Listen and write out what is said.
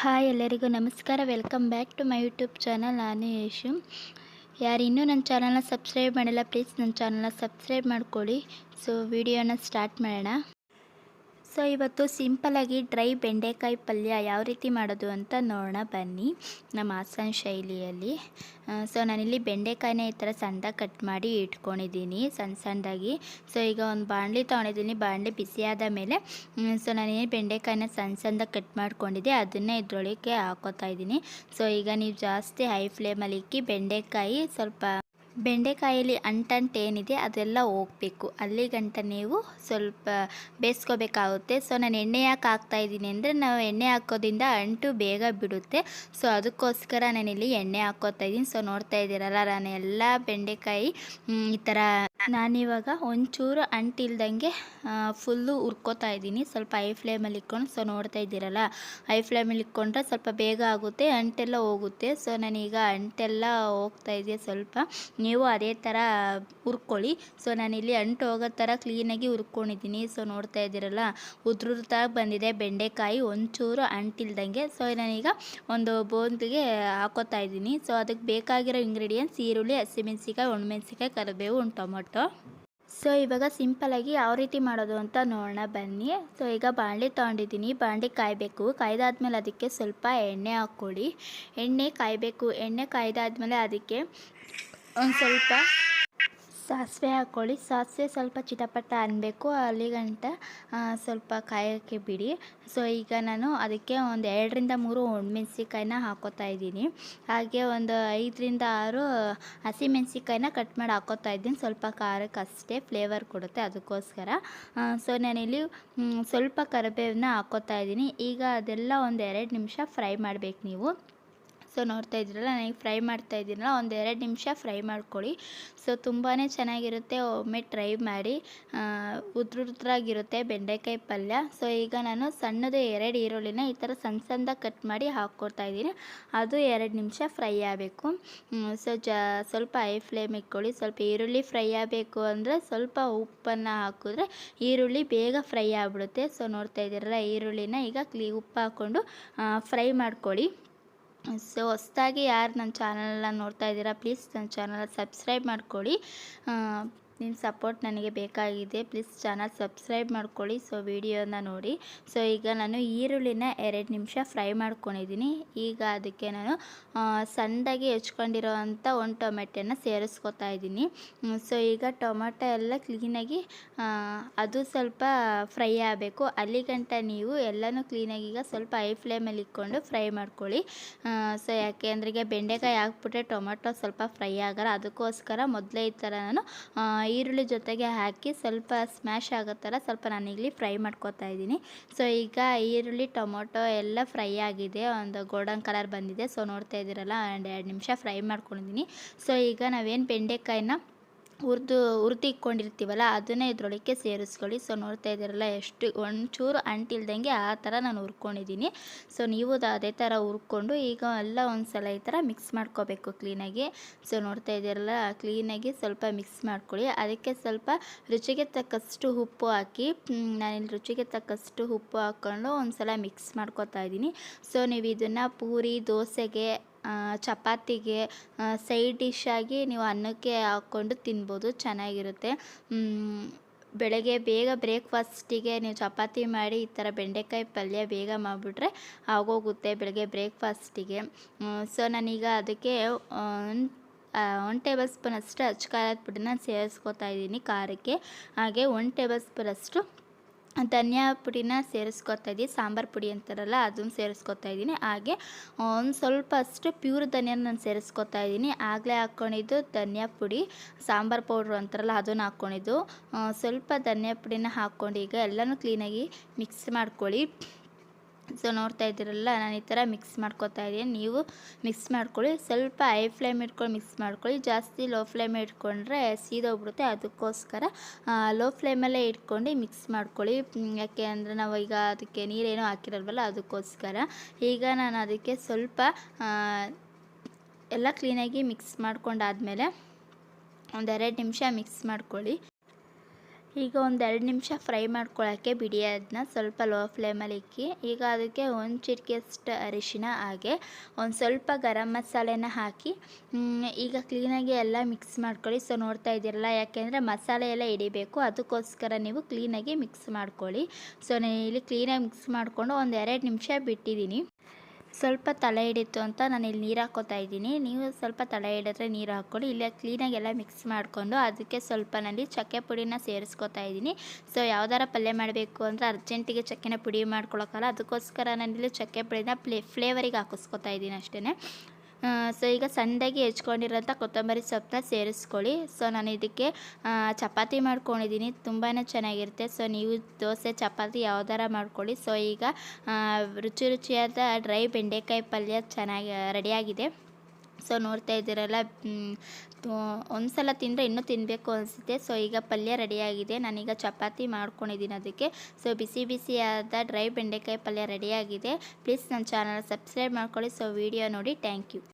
Hi ಎಲ್ಲರಿಗೂ ನಮಸ್ಕಾರ. Welcome back to my YouTube channel ನಾನು ಯಶು ಯಾರು ಇನ್ನೂ ನನ್ನ ಚಾನಲ್ನ ಸಬ್ಸ್ಕ್ರೈಬ್ ಮಾಡಿಲ್ಲ ಪ್ಲೀಸ್ ನನ್ನ ಚಾನಲ್ನ ಸಬ್ಸ್ಕ್ರೈಬ್ ಮಾಡ್ಕೊಳ್ಳಿ. ಸೊ ವಿಡಿಯೋನ ಸ್ಟಾರ್ಟ್ ಮಾಡೋಣ. ಸೊ ಇವತ್ತು ಸಿಂಪಲಾಗಿ ಡ್ರೈ ಬೆಂಡೆಕಾಯಿ ಪಲ್ಯ ಯಾವ ರೀತಿ ಮಾಡೋದು ಅಂತ ನೋಡೋಣ. ಬನ್ನಿ ನಮ್ಮ ಹಾಸನ ಶೈಲಿಯಲ್ಲಿ. ಸೊ ನಾನಿಲ್ಲಿ ಬೆಂಡೆಕಾಯಿನ ಈ ಥರ ಸಣ್ಣದಾಗಿ ಕಟ್ ಮಾಡಿ ಇಟ್ಕೊಂಡಿದ್ದೀನಿ, ಸಣ್ಣ ಸಣ್ಣದಾಗಿ. ಸೊ ಈಗ ಒಂದು ಬಾಣಲಿ ತೊಗೊಂಡಿದ್ದೀನಿ, ಬಾಣಲಿ ಬಿಸಿಯಾದ ಮೇಲೆ ಸೊ ನಾನೇನು ಬೆಂಡೆಕಾಯಿನ ಸಣ್ಣ ಸಣ್ಣದಾಗಿ ಕಟ್ ಮಾಡ್ಕೊಂಡಿದ್ದೆ, ಅದನ್ನೇ ಇದ್ರೊಳಗೆ ಹಾಕೋತಾ ಇದ್ದೀನಿ. ಸೊ ಈಗ ನೀವು ಜಾಸ್ತಿ ಹೈ ಫ್ಲೇಮಲ್ಲಿ ಇಕ್ಕಿ ಬೆಂಡೆಕಾಯಿ ಸ್ವಲ್ಪ ಬೆಂಡೆಕಾಯಲ್ಲಿ ಅಂಟಂಟೇನಿದೆ ಅದೆಲ್ಲ ಹೋಗಬೇಕು. ಅಲ್ಲಿಗಂಟ ನೀವು ಸ್ವಲ್ಪ ಬೇಯಿಸ್ಕೋಬೇಕಾಗುತ್ತೆ. ಸೊ ನಾನು ಎಣ್ಣೆ ಯಾಕೆ ಹಾಕ್ತಾ ಇದ್ದೀನಿ ಅಂದರೆ, ನಾವು ಎಣ್ಣೆ ಹಾಕೋದ್ರಿಂದ ಅಂಟು ಬೇಗ ಬಿಡುತ್ತೆ. ಸೊ ಅದಕ್ಕೋಸ್ಕರ ನಾನಿಲ್ಲಿ ಎಣ್ಣೆ ಹಾಕೋತಾ ಇದ್ದೀನಿ. ಸೊ ನೋಡ್ತಾ ಇದ್ದೀರಲ್ಲ ನಾನು ಎಲ್ಲ ಬೆಂಡೆಕಾಯಿ ಈ ಥರ ನಾನಿವಾಗ ಒಂಚೂರು ಅಂಟಿಲ್ದಂಗೆ ಫುಲ್ಲು ಹುರ್ಕೋತಾ ಇದ್ದೀನಿ. ಸ್ವಲ್ಪ ಐ ಫ್ಲೇಮಲ್ಲಿ ಇಟ್ಕೊಂಡು ಸೊ ನೋಡ್ತಾ ಇದ್ದೀರಲ್ಲ? ಐ ಫ್ಲೇಮಲ್ಲಿ ಇಟ್ಕೊಂಡ್ರೆ ಸ್ವಲ್ಪ ಬೇಗ ಆಗುತ್ತೆ, ಅಂಟೆಲ್ಲ ಹೋಗುತ್ತೆ. ಸೊ ನಾನೀಗ ಅಂಟೆಲ್ಲ ಹೋಗ್ತಾ ಇದೆ ಸ್ವಲ್ಪ. ನೀವು ಅದೇ ಥರ ಹುರ್ಕೊಳ್ಳಿ. ಸೊ ನಾನಿಲ್ಲಿ ಅಂಟು ಹೋಗೋ ಥರ ಕ್ಲೀನಾಗಿ ಹುರ್ಕೊಂಡಿದ್ದೀನಿ. ಸೊ ನೋಡ್ತಾ ಇದ್ದೀರಲ್ಲ? ಉದ್ರುರ್ತಾಗಿ ಬಂದಿದೆ ಬೆಂಡೆಕಾಯಿ, ಒಂಚೂರು ಅಂಟಿಲ್ದಂಗೆ. ಸೊ ನಾನೀಗ ಒಂದು ಬೋಂದಿಗೆ ಹಾಕೋತಾ ಇದ್ದೀನಿ. ಸೊ ಅದಕ್ಕೆ ಬೇಕಾಗಿರೋ ಇಂಗ್ರೀಡಿಯೆಂಟ್ಸ್ ಈರುಳ್ಳಿ ಹಸಿಮೆಣಸಿಕಾಯಿ ಒಣಮೆಣಸಿಕಾಯಿ ಕರಿಬೇವು ಒಂದು ಟೊಮೊಟೊ. ಸೊ ಇವಾಗ ಸಿಂಪಲಾಗಿ ಯಾವ ರೀತಿ ಮಾಡೋದು ಅಂತ ನೋಡೋಣ ಬನ್ನಿ. ಸೊ ಈಗ ಬಾಣಲಿ ತೊಗೊಂಡಿದ್ದೀನಿ. ಬಾಣಲಿ ಕಾಯಬೇಕು. ಕಾಯ್ದಾದ್ಮೇಲೆ ಅದಕ್ಕೆ ಸ್ವಲ್ಪ ಎಣ್ಣೆ ಹಾಕ್ಕೊಳ್ಳಿ ಎಣ್ಣೆ ಕಾಯಬೇಕು. ಎಣ್ಣೆ ಕಾಯ್ದಾದ್ಮೇಲೆ ಅದಕ್ಕೆ ಒಂದು ಸ್ವಲ್ಪ ಸಾಸಿವೆ ಹಾಕ್ಕೊಳ್ಳಿ ಸಾಸಿವೆ ಸ್ವಲ್ಪ ಚಿಟಪಟ ಅನ್ನಬೇಕು ಅಲ್ಲಿಗಂಟ ಸ್ವಲ್ಪ ಕಾಯೋಕ್ಕೆ ಬಿಡಿ. ಸೊ ಈಗ ನಾನು ಅದಕ್ಕೆ ಒಂದು ಎರಡರಿಂದ ಮೂರು ಒಣಮೆಣ್ಸಿಕಾಯಿನ ಹಾಕೋತಾ ಇದ್ದೀನಿ. ಹಾಗೆ ಒಂದು ಐದರಿಂದ ಆರು ಹಸಿಮೆಣ್ಸಿಕಾಯಿನ ಕಟ್ ಮಾಡಿ ಹಾಕೋತಾ ಇದ್ದೀನಿ. ಸ್ವಲ್ಪ ಖಾರಕ್ಕೆ ಅಷ್ಟೇ ಫ್ಲೇವರ್ ಕೊಡುತ್ತೆ ಅದಕ್ಕೋಸ್ಕರ. ಸೊ ನಾನಿಲ್ಲಿ ಸ್ವಲ್ಪ ಕರಿಬೇವನ್ನ ಹಾಕೋತಾ ಇದ್ದೀನಿ. ಈಗ ಅದೆಲ್ಲ ಒಂದು ಎರಡು ನಿಮಿಷ ಫ್ರೈ ಮಾಡಬೇಕು ನೀವು. ಸೊ ನೋಡ್ತಾ ಇದ್ದೀರಲ್ಲ ನನಗೆ ಫ್ರೈ ಮಾಡ್ತಾ ಇದ್ದೀನಲ್ಲ, ಒಂದು ಎರಡು ನಿಮಿಷ ಫ್ರೈ ಮಾಡ್ಕೊಳ್ಳಿ. ಸೊ ತುಂಬಾ ಚೆನ್ನಾಗಿರುತ್ತೆ, ಒಮ್ಮೆ ಟ್ರೈ ಮಾಡಿ. ಉದ್ರ ಉದ್ರಾಗಿರುತ್ತೆ ಬೆಂಡೆಕಾಯಿ ಪಲ್ಯ. ಸೊ ಈಗ ನಾನು ಸಣ್ಣದು ಎರಡು ಈರುಳ್ಳಿನ ಈ ಥರ ಸಣ್ಣ ಸಣ್ಣದಾಗಿ ಕಟ್ ಮಾಡಿ ಹಾಕ್ಕೊಡ್ತಾ ಇದ್ದೀನಿ. ಅದು ಎರಡು ನಿಮಿಷ ಫ್ರೈ ಆಗಬೇಕು. ಸೊ ಜ, ಸ್ವಲ್ಪ ಐ ಫ್ಲೇಮ್ ಇಟ್ಕೊಳ್ಳಿ. ಸ್ವಲ್ಪ ಈರುಳ್ಳಿ ಫ್ರೈ ಆಗಬೇಕು ಅಂದರೆ ಸ್ವಲ್ಪ ಉಪ್ಪನ್ನು ಹಾಕಿದ್ರೆ ಈರುಳ್ಳಿ ಬೇಗ ಫ್ರೈ ಆಗಿಬಿಡುತ್ತೆ. ಸೊ ನೋಡ್ತಾ ಇದ್ದೀರಲ್ಲ, ಈರುಳ್ಳಿನ ಈಗ ಕ್ಲೀ, ಉಪ್ಪು ಹಾಕ್ಕೊಂಡು ಫ್ರೈ ಮಾಡ್ಕೊಳ್ಳಿ. ಸೊ ಹೊಸ್ದಾಗಿ ಯಾರು ನನ್ನ ಚಾನಲನ್ನ ನೋಡ್ತಾ ಇದ್ದೀರಾ ಪ್ಲೀಸ್ ನನ್ನ ಚಾನಲ್ ಸಬ್ಸ್ಕ್ರೈಬ್ ಮಾಡ್ಕೊಳ್ಳಿ. ನಿಮ್ಮ ಸಪೋರ್ಟ್ ನನಗೆ ಬೇಕಾಗಿದೆ. ಪ್ಲೀಸ್ ಚಾನಲ್ ಸಬ್ಸ್ಕ್ರೈಬ್ ಮಾಡ್ಕೊಳ್ಳಿ. ಸೊ, ವಿಡಿಯೋನ ನೋಡಿ. ಸೊ, ಈಗ ನಾನು ಈರುಳ್ಳಿನ ಎರಡು ನಿಮಿಷ ಫ್ರೈ ಮಾಡ್ಕೊಂಡಿದ್ದೀನಿ. ಈಗ ಅದಕ್ಕೆ ನಾನು ಸಣ್ಣದಾಗಿ ಹೆಚ್ಕೊಂಡಿರೋವಂಥ ಒಂದು ಟೊಮೆಟೊನ ಸೇರಿಸ್ಕೊತಾ ಇದ್ದೀನಿ. ಸೊ, ಈಗ ಟೊಮೆಟೊ ಎಲ್ಲ ಕ್ಲೀನಾಗಿ ಅದು ಸ್ವಲ್ಪ ಫ್ರೈ ಆಗಬೇಕು. ಅಲ್ಲಿಗಂಟ ನೀವು ಎಲ್ಲನೂ ಕ್ಲೀನಾಗಿ ಈಗ ಸ್ವಲ್ಪ ಹೈ ಫ್ಲೇಮಲ್ಲಿ ಇಟ್ಕೊಂಡು ಫ್ರೈ ಮಾಡ್ಕೊಳ್ಳಿ. ಸೊ, ಯಾಕೆ ಅಂದ್ರೆ ಬೆಂಡೆಕಾಯಿ ಹಾಕ್ಬಿಟ್ರೆ ಟೊಮೆಟೊ ಸ್ವಲ್ಪ ಫ್ರೈ ಆಗಲ್ಲ. ಅದಕ್ಕೋಸ್ಕರ ಮೊದಲೇ ಈ ಥರ ನಾನು ಈರುಳ್ಳಿ ಜೊತೆಗೆ ಹಾಕಿ ಸ್ವಲ್ಪ ಸ್ಮ್ಯಾಶ್ ಆಗೋ ಥರ ಸ್ವಲ್ಪ ನಾನಿಲ್ಲಿ ಫ್ರೈ ಮಾಡ್ಕೊತಾ ಇದ್ದೀನಿ. ಸೊ ಈಗ ಈರುಳ್ಳಿ, ಟೊಮೊಟೊ ಎಲ್ಲ ಫ್ರೈ ಆಗಿದೆ. ಒಂದು ಗೋಲ್ಡನ್ ಕಲರ್ ಬಂದಿದೆ. ಸೊ ನೋಡ್ತಾ ಇದ್ದೀರಲ್ಲ, ಒಂದು ಎರಡು ನಿಮಿಷ ಫ್ರೈ ಮಾಡ್ಕೊಂಡಿದ್ದೀನಿ. ಸೊ ಈಗ ನಾವೇನು ಬೆಂಡೆಕಾಯಿನ ಹುರಿದು ಹುರಿದು ಇಟ್ಕೊಂಡಿರ್ತೀವಲ್ಲ ಅದನ್ನೇ ಇದ್ರೊಳಗೆ ಸೇರಿಸ್ಕೊಳ್ಳಿ. ಸೊ, ನೋಡ್ತಾ ಇದ್ದೀರಲ್ಲ, ಎಷ್ಟು ಒಂಚೂರು ಅಂಟಿಲ್ದಂಗೆ ಆ ಥರ ನಾನು ಹುರ್ಕೊಂಡಿದ್ದೀನಿ. ಸೊ, ನೀವು ಅದೇ ಥರ ಹುರ್ಕೊಂಡು, ಈಗ ಎಲ್ಲ ಒಂದು ಸಲ ಈ ಥರ ಮಿಕ್ಸ್ ಮಾಡ್ಕೋಬೇಕು ಕ್ಲೀನಾಗಿ ಸೊ, ನೋಡ್ತಾ ಇದ್ದೀರಲ್ಲ ಕ್ಲೀನಾಗಿ ಸ್ವಲ್ಪ ಮಿಕ್ಸ್ ಮಾಡ್ಕೊಳ್ಳಿ. ಅದಕ್ಕೆ ಸ್ವಲ್ಪ ರುಚಿಗೆ ತಕ್ಕಷ್ಟು ಉಪ್ಪು ಹಾಕಿ ನಾನಿಲ್ಲಿ ರುಚಿಗೆ ತಕ್ಕಷ್ಟು ಉಪ್ಪು ಹಾಕ್ಕೊಂಡು ಒಂದು ಸಲ ಮಿಕ್ಸ್ ಮಾಡ್ಕೋತಾ ಇದ್ದೀನಿ. ಸೊ, ನೀವು ಇದನ್ನು ಪೂರಿ, ದೋಸೆಗೆ ಚಪಾತಿಗೆ ಸೈಡ್ ಡಿಶ್ ಆಗಿ ನೀವು ಅನ್ನಕ್ಕೆ ಹಾಕ್ಕೊಂಡು ತಿನ್ಬೋದು, ಚೆನ್ನಾಗಿರುತ್ತೆ. ಬೆಳಗ್ಗೆ ಬೇಗ ಬ್ರೇಕ್ಫಾಸ್ಟಿಗೆ ನೀವು ಚಪಾತಿ ಮಾಡಿ ಈ ಥರ ಬೆಂಡೆಕಾಯಿ ಪಲ್ಯ ಬೇಗ ಮಾಡಿಬಿಟ್ರೆ ಆಗೋಗುತ್ತೆ ಬೆಳಗ್ಗೆ ಬ್ರೇಕ್ಫಾಸ್ಟಿಗೆ ಸೊ ನಾನೀಗ ಅದಕ್ಕೆ ಒನ್ ಟೇಬಲ್ ಸ್ಪೂನ್ ಅಷ್ಟು ಅಚ್ಚ ಖಾರದ ಪುಡಿನ ಸೇರಿಸ್ಕೊತಾ ಇದ್ದೀನಿ ಖಾರಕ್ಕೆ. ಹಾಗೆ ಒನ್ ಟೇಬಲ್ ಸ್ಪೂನ್ ಅಷ್ಟು ಧನಿಯಾ ಪುಡಿನ ಸೇರಿಸ್ಕೊತಾ ಇದ್ದೀನಿ, ಸಾಂಬಾರು ಪುಡಿ ಅಂತಾರಲ್ಲ ಅದನ್ನು ಸೇರಿಸ್ಕೊತಾ ಇದ್ದೀನಿ. ಹಾಗೆ ಒಂದು ಸ್ವಲ್ಪ ಅಷ್ಟು ಪ್ಯೂರ್ ಧನಿಯಾನ ನಾನು ಸೇರಿಸ್ಕೊತಾ ಇದ್ದೀನಿ. ಆಗಲೇ ಹಾಕ್ಕೊಂಡಿದ್ದು ಧನಿಯಾ ಪುಡಿ, ಸಾಂಬಾರು ಪೌಡ್ರು ಅಂತಾರಲ್ಲ ಅದನ್ನು ಹಾಕ್ಕೊಂಡಿದ್ದು ಸ್ವಲ್ಪ ಧನಿಯಾ ಪುಡಿನ ಹಾಕ್ಕೊಂಡು ಈಗ ಎಲ್ಲನೂ ಕ್ಲೀನಾಗಿ ಮಿಕ್ಸ್ ಮಾಡ್ಕೊಳ್ಳಿ. ಸೊ ನೋಡ್ತಾ ಇದ್ದೀರಲ್ಲ, ನಾನು ಈ ಥರ ಮಿಕ್ಸ್ ಮಾಡ್ಕೊತಾ ಇದ್ದೀನಿ. ನೀವು ಮಿಕ್ಸ್ ಮಾಡ್ಕೊಳ್ಳಿ. ಸ್ವಲ್ಪ ಹೈ ಫ್ಲೇಮ್ ಇಟ್ಕೊಂಡು ಮಿಕ್ಸ್ ಮಾಡ್ಕೊಳ್ಳಿ. ಜಾಸ್ತಿ ಲೋ ಫ್ಲೇಮ್ ಇಟ್ಕೊಂಡ್ರೆ ಸೀದೋಗ್ಬಿಡುತ್ತೆ ಅದಕ್ಕೋಸ್ಕರ ಲೋ ಫ್ಲೇಮಲ್ಲೇ ಇಟ್ಕೊಂಡು ಮಿಕ್ಸ್ ಮಾಡ್ಕೊಳ್ಳಿ. ಯಾಕೆ ಅಂದರೆ ನಾವು ಈಗ ಅದಕ್ಕೆ ನೀರೇನೋ ಹಾಕಿರಲ್ವಲ್ಲ, ಅದಕ್ಕೋಸ್ಕರ. ಈಗ ನಾನು ಅದಕ್ಕೆ ಸ್ವಲ್ಪ ಎಲ್ಲ ಕ್ಲೀನಾಗಿ ಮಿಕ್ಸ್ ಮಾಡ್ಕೊಂಡಾದಮೇಲೆ ಒಂದೆರಡು ನಿಮಿಷ ಮಿಕ್ಸ್ ಮಾಡ್ಕೊಳ್ಳಿ. ಈಗ ಒಂದು ಎರಡು ನಿಮಿಷ ಫ್ರೈ ಮಾಡ್ಕೊಳ್ಳೋಕ್ಕೆ ಬಿಡಿ ಅದನ್ನ ಸ್ವಲ್ಪ ಲೋ ಫ್ಲೇಮಲ್ಲಿ ಇಕ್ಕಿ. ಈಗ ಅದಕ್ಕೆ ಒಂದು ಚಿಟಿಕೆಯಷ್ಟು ಅರಿಶಿನ ಹಾಗೆ ಒಂದು ಸ್ವಲ್ಪ ಗರಂ ಮಸಾಲೆನ ಹಾಕಿ ಈಗ ಕ್ಲೀನಾಗಿ ಎಲ್ಲ ಮಿಕ್ಸ್ ಮಾಡ್ಕೊಳ್ಳಿ. ಸೊ ನೋಡ್ತಾ ಇದ್ದೀರಲ್ಲ, ಯಾಕೆಂದರೆ ಮಸಾಲೆ ಎಲ್ಲ ಹಿಡಿಬೇಕು. ಅದಕ್ಕೋಸ್ಕರ ನೀವು ಕ್ಲೀನಾಗಿ ಮಿಕ್ಸ್ ಮಾಡ್ಕೊಳ್ಳಿ. ಸೊ ನಾನು ಇಲ್ಲಿ ಕ್ಲೀನಾಗಿ ಮಿಕ್ಸ್ ಮಾಡಿಕೊಂಡು ಒಂದು ಎರಡು ನಿಮಿಷ ಬಿಟ್ಟಿದ್ದೀನಿ. ಸ್ವಲ್ಪ ತಲೆ ಹಿಡಿತು ಅಂತ ನಾನು ಇಲ್ಲಿ ನೀರು ಹಾಕೋತಾ ಇದ್ದೀನಿ. ನೀವು ಸ್ವಲ್ಪ ತಲೆ ಹಿಡಿದ್ರೆ ನೀರು ಹಾಕ್ಕೊಳ್ಳಿ. ಇಲ್ಲ ಕ್ಲೀನಾಗಿ ಎಲ್ಲ ಮಿಕ್ಸ್ ಮಾಡಿಕೊಂಡು ಅದಕ್ಕೆ ಸ್ವಲ್ಪ ನಲ್ಲಿ ಚಕ್ಕೆ ಪುಡಿನ ಸೇರಿಸ್ಕೊತಾ ಇದ್ದೀನಿ. ಸೊ ಯಾವ್ದಾರ ಪಲ್ಯ ಮಾಡಬೇಕು ಅಂದರೆ ಅರ್ಜೆಂಟಿಗೆ ಚಕ್ಕೆನ ಪುಡಿ ಮಾಡ್ಕೊಳ್ಳೋಕ್ಕಲ್ಲ ಅದಕ್ಕೋಸ್ಕರ ನಾನಿಲ್ಲಿ ಚಕ್ಕೆ ಪುಡಿನ ಪ್ಲೇ ಫ್ಲೇವರಿಗೆ ಹಾಕಿಸ್ಕೊತಾ ಇದ್ದೀನಿ ಅಷ್ಟೇ ಸೊ ಈಗ ಸಣ್ಣದಾಗಿ ಹೆಚ್ಕೊಂಡಿರೋಂಥ ಕೊತ್ತಂಬರಿ ಸೊಪ್ಪನ್ನ ಸೇರಿಸ್ಕೊಳ್ಳಿ. ಸೊ ನಾನು ಇದಕ್ಕೆ ಚಪಾತಿ ಮಾಡ್ಕೊಂಡಿದ್ದೀನಿ ತುಂಬಾ ಚೆನ್ನಾಗಿರುತ್ತೆ. ಸೊ ನೀವು ದೋಸೆ, ಚಪಾತಿ ಯಾವ್ದಾರ ಮಾಡ್ಕೊಳ್ಳಿ. ಸೊ ಈಗ ರುಚಿ ರುಚಿಯಾದ ಡ್ರೈ ಬೆಂಡೆಕಾಯಿ ಪಲ್ಯ ಚೆನ್ನಾಗಿ ರೆಡಿಯಾಗಿದೆ. ಸೊ ನೋಡ್ತಾ ಇದ್ದೀರಲ್ಲ ಒಂದು ಸಲ ತಿಂದರೆ ಇನ್ನೂ ತಿನ್ನಬೇಕು ಅನಿಸುತ್ತೆ. ಸೊ ಈಗ ಪಲ್ಯ ರೆಡಿಯಾಗಿದೆ. ನಾನೀಗ ಚಪಾತಿ ಮಾಡ್ಕೊಂಡಿದ್ದೀನಿ ಅದಕ್ಕೆ. ಸೊ ಬಿಸಿ ಬಿಸಿಯಾದ ಡ್ರೈ ಬೆಂಡೆಕಾಯಿ ಪಲ್ಯ ರೆಡಿಯಾಗಿದೆ. ಪ್ಲೀಸ್ ನನ್ನ ಚಾನಲ್ ಸಬ್ಸ್ಕ್ರೈಬ್ ಮಾಡ್ಕೊಳ್ಳಿ. ಸೊ ವಿಡಿಯೋ ನೋಡಿ ಥ್ಯಾಂಕ್ ಯು